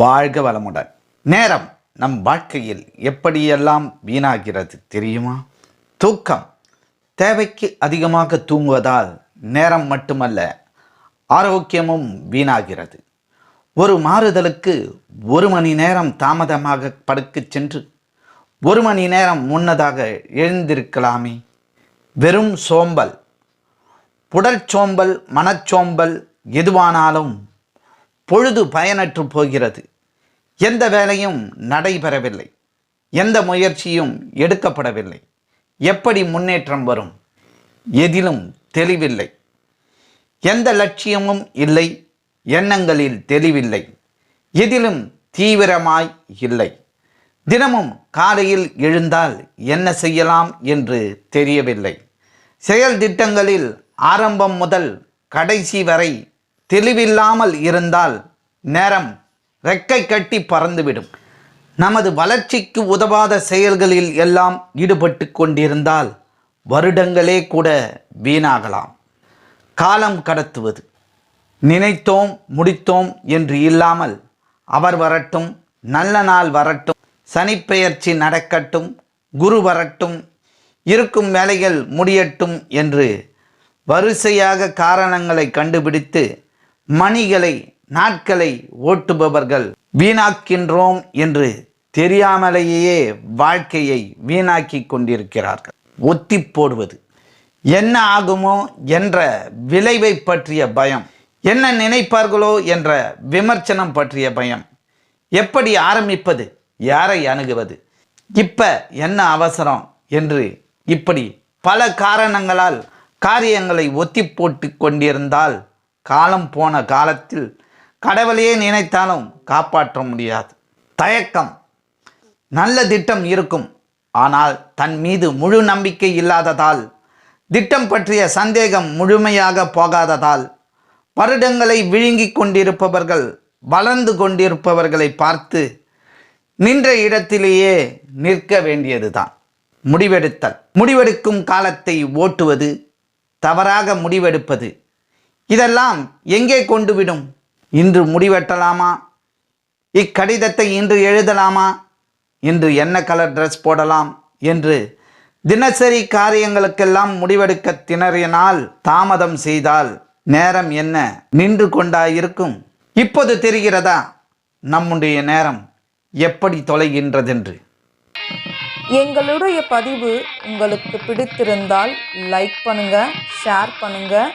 வாழ்க வளமுடன். நேரம் நம் வாழ்க்கையில் எப்படியெல்லாம் வீணாகிறது தெரியுமா? தூக்கம் தேவைக்கு அதிகமாக தூங்குவதால் நேரம் மட்டுமல்ல ஆரோக்கியமும் வீணாகிறது. ஒரு மாறுதலுக்கு ஒரு மணி நேரம் தாமதமாக படுக்கச் சென்று ஒரு மணி நேரம் முன்னதாக எழுந்திருக்கலாமே. வெறும் சோம்பல் உடல் சோம்பல் மனச்சோம்பல் எதுவானாலும் பொழுது பயனற்று போகிறது. எந்த வேலையும் நடைபெறவில்லை. எந்த முயற்சியும் எடுக்கப்படவில்லை. எப்படி முன்னேற்றம் வரும்? எதிலும் தெளிவில்லை. எந்த லட்சியமும் இல்லை. எண்ணங்களில் தெளிவில்லை. எதிலும் தீவிரமாய் இல்லை. தினமும் காலையில் எழுந்தால் என்ன செய்யலாம் என்று தெரியவில்லை. செயல் திட்டங்களில் ஆரம்பம் முதல் கடைசி வரை தெளிவில்லாமல் இருந்தால் நேரம் ரெக்கை கட்டி பறந்துவிடும். நமது வளர்ச்சிக்கு உதவாத செயல்களில் எல்லாம் ஈடுபட்டு கொண்டிருந்தால் வருடங்களே கூட வீணாகலாம். காலம் கடத்துவது. நினைத்தோம் முடித்தோம் என்று இல்லாமல் அவர் வரட்டும் நல்ல நாள் வரட்டும் சனிப்பெயர்ச்சி நடக்கட்டும் குரு வரட்டும் இருக்கும் வேலைகள் முடியட்டும் என்று வரிசையாக காரணங்களை கண்டுபிடித்து மணிகளை நாட்களை ஓட்டுபவர்கள் வீணாக்கின்றோம் என்று தெரியாமலேயே வாழ்க்கையை வீணாக்கி கொண்டிருக்கிறார்கள். ஒத்தி போடுவது. என்ன ஆகுமோ என்ற விளைவை பற்றிய பயம். என்ன நினைப்பார்களோ என்ற விமர்சனம் பற்றிய பயம். எப்படி ஆரம்பிப்பது? யாரை அணுகுவது? இப்ப என்ன அவசரம் என்று இப்படி பல காரணங்களால் காரியங்களை ஒத்தி போட்டு கொண்டிருந்தால் காலம் போன காலத்தில் கடவுளையே நினைத்தாலும் காப்பாற்ற முடியாது. தயக்கம். நல்ல திட்டம் இருக்கும். ஆனால் தன் மீது முழு நம்பிக்கை இல்லாததால் திட்டம் பற்றிய சந்தேகம் முழுமையாக போகாததால் வருடங்களை விழுங்கிக் கொண்டிருப்பவர்கள் வளர்ந்து கொண்டிருப்பவர்களை பார்த்து நின்ற இடத்திலேயே நிற்க வேண்டியதுதான். முடிவெடுத்தல். முடிவெடுக்கும் காலத்தை ஓட்டுவது தவறாக முடிவெடுப்பது இதெல்லாம் எங்கே கொண்டு விடும் இன்று முடிவெட்டலாமா? இக்கடிதத்தை இன்று எழுதலாமா? இன்று என்ன கலர் ட்ரெஸ் போடலாம்? என்று தினசரி காரியங்களுக்கெல்லாம் முடிவெடுக்க திணறினால் தாமதம் செய்தால் நேரம் என்ன? நின்று கொண்டாயிருக்கும். இப்போது தெரிகிறதா? நம்முடைய நேரம் எப்படி தொலைகின்றதென்று? எங்களுடைய பதிவு உங்களுக்கு பிடித்திருந்தால் லைக் பண்ணுங்க ஷேர் பண்ணுங்க